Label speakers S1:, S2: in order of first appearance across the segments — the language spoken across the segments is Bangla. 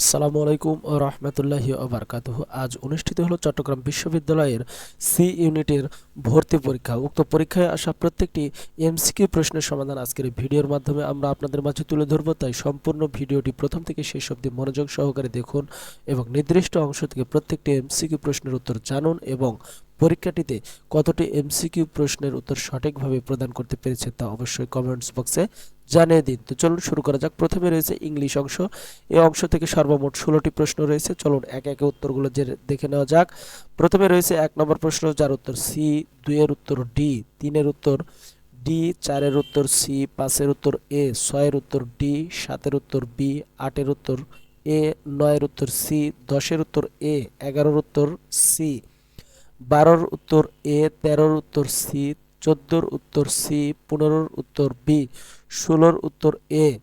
S1: আসসালামু আলাইকুম ও রহমতুল্লাহ আবরকাতহ আজ অনুষ্ঠিত হলো চট্টগ্রাম বিশ্ববিদ্যালয়ের সি ইউনিটের ভর্তি পরীক্ষা। উক্ত পরীক্ষায় আসা প্রত্যেকটি এমসিকিউ প্রশ্নের সমাধান আজকের ভিডিওর মাধ্যমে আমরা আপনাদের মাঝে তুলে ধরব। তাই সম্পূর্ণ ভিডিওটি প্রথম থেকে শেষ অব্দি মনোযোগ সহকারে দেখুন এবং নির্দিষ্ট অংশ থেকে প্রত্যেকটি এমসিকিউ প্রশ্নের উত্তর জানুন এবং পরীক্ষাটিতে কতটি এমসিকিউ প্রশ্নের উত্তর সঠিকভাবে প্রদান করতে পেরেছেন তা অবশ্যই কমেন্টস বক্সে জানিয়ে দিন। তো চলুন শুরু করা যাক। প্রথমে রয়েছে ইংলিশ অংশ। এই অংশ থেকে সর্বমোট ষোলোটি প্রশ্ন রয়েছে। চলুন এক একে উত্তরগুলো যে দেখে নেওয়া যাক। প্রথমে রয়েছে এক নম্বর প্রশ্ন, যার উত্তর সি দুইয়ের উত্তর ডি তিনের উত্তর ডি চারের উত্তর সি পাঁচের উত্তর এ ছয়ের উত্তর ডি সাতের উত্তর বি আটের উত্তর এ নয়ের উত্তর সি দশের উত্তর এ এগারোর উত্তর সি বারোর উত্তর এ, তেরোর উত্তর সি, চোদ্দোর উত্তর সি, পনেরোর উত্তর বি, ষোলোর উত্তর এ।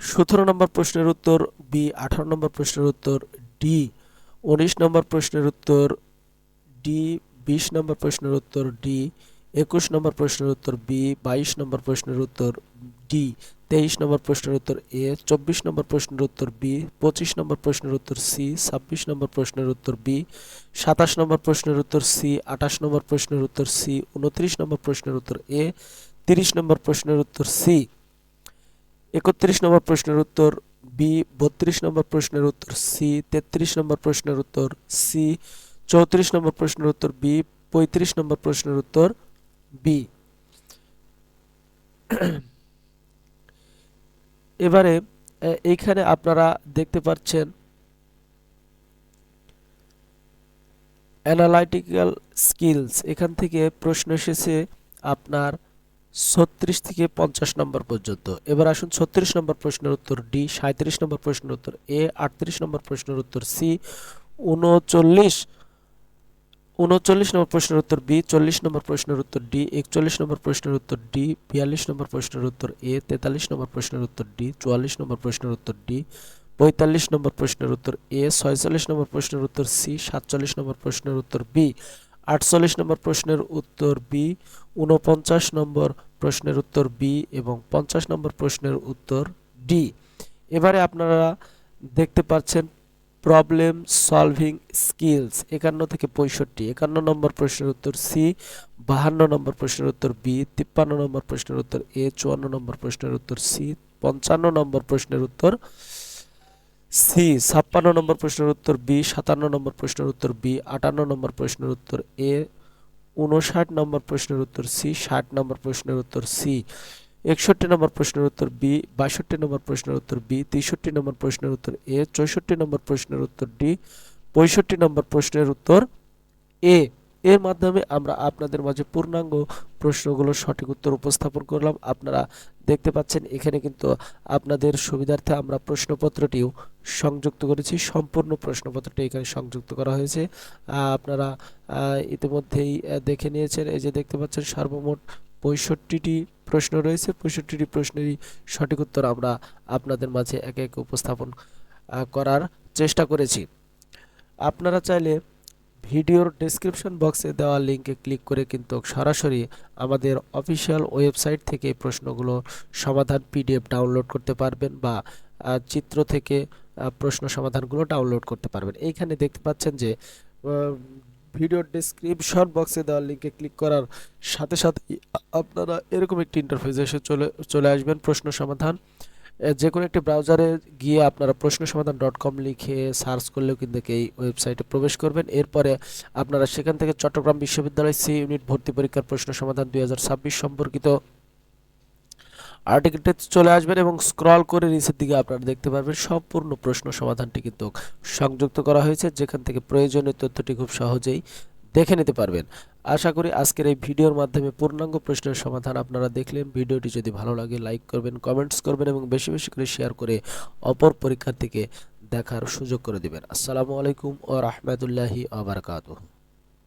S1: সতেরো নম্বর প্রশ্নের উত্তর বি, আঠারো নম্বর প্রশ্নের উত্তর ডি, উনিশ নম্বর প্রশ্নের উত্তর ডি, বিশ নম্বর প্রশ্নের উত্তর ডি একুশ নম্বর প্রশ্নের উত্তর বি বাইশ নম্বর প্রশ্নের উত্তর ডি তেইশ নম্বর প্রশ্নের উত্তর এ চব্বিশ নম্বর প্রশ্নের উত্তর বি পঁচিশ নম্বর প্রশ্নের উত্তর সি ছাব্বিশ নম্বর প্রশ্নের উত্তর বি সাতাশ নম্বর প্রশ্নের উত্তর সি আঠাশ নম্বর প্রশ্নের উত্তর সি উনত্রিশ নম্বর প্রশ্নের উত্তর এ তিরিশ নম্বর প্রশ্নের উত্তর সি একত্রিশ নম্বর প্রশ্নের উত্তর বি বত্রিশ নম্বর প্রশ্নের উত্তর সি তেত্রিশ নম্বর প্রশ্নের উত্তর সি চৌত্রিশ নম্বর প্রশ্নের উত্তর বি পঁয়ত্রিশ নম্বর প্রশ্নের উত্তর বি এবারে এইখানে আপনারা দেখতে পাচ্ছেন অ্যানালাইটিক্যাল স্কিলস এখান থেকে প্রশ্ন এসেছে আপনার ছত্রিশ থেকে পঞ্চাশ নম্বর পর্যন্ত। এবার আসুন ছত্রিশ নম্বর প্রশ্নের উত্তর ডি সাঁত্রিশ নম্বর প্রশ্নের উত্তর এ আটত্রিশ নম্বর প্রশ্নের উত্তর সি উনচল্লিশ উনচল্লিশ নম্বর প্রশ্নের উত্তর বি চল্লিশ নম্বর প্রশ্নের উত্তর ডি একচল্লিশ নম্বর প্রশ্নের উত্তর ডি বিয়াল্লিশ নম্বর প্রশ্নের উত্তর এ তেতাল্লিশ নম্বর প্রশ্নের উত্তর ডি চুয়াল্লিশ নম্বর প্রশ্নের উত্তর ডি পঁয়তাল্লিশ নম্বর প্রশ্নের উত্তর এ ছয়চল্লিশ নম্বর প্রশ্নের উত্তর সি সাতচল্লিশ নম্বর প্রশ্নের উত্তর বি আটচল্লিশ নম্বর প্রশ্নের উত্তর বি উনপঞ্চাশ নম্বর প্রশ্নের উত্তর বি এবং পঞ্চাশ নম্বর প্রশ্নের উত্তর ডি এবারে আপনারা দেখতে পাচ্ছেন প্রবলেম সলভিং স্কিলস একান্ন থেকে পঁয়ষট্টি একান্ন নম্বর প্রশ্নের উত্তর সি বাহান্ন নম্বর প্রশ্নের উত্তর বি তিপ্পান্ন নম্বর প্রশ্নের উত্তর এ চুয়ান্ন নম্বর প্রশ্নের উত্তর সি পঞ্চান্ন নম্বর প্রশ্নের উত্তর সি ছাপ্পান্ন নম্বর প্রশ্নের উত্তর বি সাতান্ন নম্বর প্রশ্নের উত্তর বি আটান্ন নম্বর প্রশ্নের উত্তর এ উনষাট নম্বর প্রশ্নের উত্তর সি ষাট নম্বর প্রশ্নের উত্তর সি একষট্টি নম্বর প্রশ্নের উত্তর বি, বাষট্টি নম্বর প্রশ্নের উত্তর বি, তেষট্টি নম্বর প্রশ্নের উত্তর এ, চৌষট্টি নম্বর প্রশ্নের উত্তর ডি, পঁয়ষট্টি নম্বর প্রশ্নের উত্তর এ। এর মাধ্যমে আমরা আপনাদের মাঝে পূর্ণাঙ্গ প্রশ্নগুলোর সঠিক উত্তর উপস্থাপন করলাম। আপনারা দেখতে পাচ্ছেন, এখানে কিন্তু আপনাদের সুবিধার্থে আমরা প্রশ্নপত্রটিও সংযুক্ত করেছি। সম্পূর্ণ প্রশ্নপত্রটি এখানে সংযুক্ত করা হয়েছে। আপনারা ইতিমধ্যেই দেখে নিয়েছেন। এই যে দেখতে পাচ্ছেন, সর্বমোট পঁয়ষট্টিটি প্রশ্ন রয়েছে। পঁয়ষট্টিটি প্রশ্নেরই সঠিক উত্তর আমরা আপনাদের মাঝে একে একে উপস্থাপন করার চেষ্টা করেছি। আপনারা চাইলে ভিডিওর ডেসক্রিপশন বক্সে দেওয়া লিঙ্কে ক্লিক করে কিন্তু সরাসরি আমাদের অফিসিয়াল ওয়েবসাইট থেকে প্রশ্নগুলো সমাধান পিডিএফ ডাউনলোড করতে পারবেন বা চিত্র থেকে প্রশ্ন সমাধানগুলো ডাউনলোড করতে পারবেন। এইখানে দেখতে পাচ্ছেন যে ভিডিওর ডিসক্রিপশন বক্সে দেওয়া লিঙ্কে ক্লিক করার সাথে সাথে আপনারা এরকম একটি ইন্টারফেস এসে চলে চলে আসবেন প্রশ্ন সমাধান। যে কোনো একটি ব্রাউজারে গিয়ে আপনারা প্রশ্ন সমাধান ডট কম লিখে সার্চ করলেও কিন্তু এই ওয়েবসাইটে প্রবেশ করবেন। এরপরে আপনারা সেখান থেকে চট্টগ্রাম বিশ্ববিদ্যালয় সি ইউনিট ভর্তি পরীক্ষার প্রশ্ন সমাধান দুই হাজার ছাব্বিশ সম্পর্কিত আর্টিকেলটিতে চলে আসবেন এবং স্ক্রল করে নিচের দিকে আপনারা দেখতে পারবেন সম্পূর্ণ প্রশ্ন সমাধানটি কিন্তু সংযুক্ত করা হয়েছে, যেখান থেকে প্রয়োজনীয় তথ্যটি খুব সহজেই দেখে নিতে পারবেন। আশা করি আজকের এই ভিডিওর মাধ্যমে পূর্ণাঙ্গ প্রশ্নের সমাধান আপনারা দেখলেন। ভিডিওটি যদি ভালো লাগে লাইক করবেন কমেন্টস করবেন এবং বেশি বেশি করে শেয়ার করে অপর পরীক্ষার্থীকে দেখার সুযোগ করে দিবেন। আসসালামু আলাইকুম ও রহমতুল্লাহি আবরকাতুহ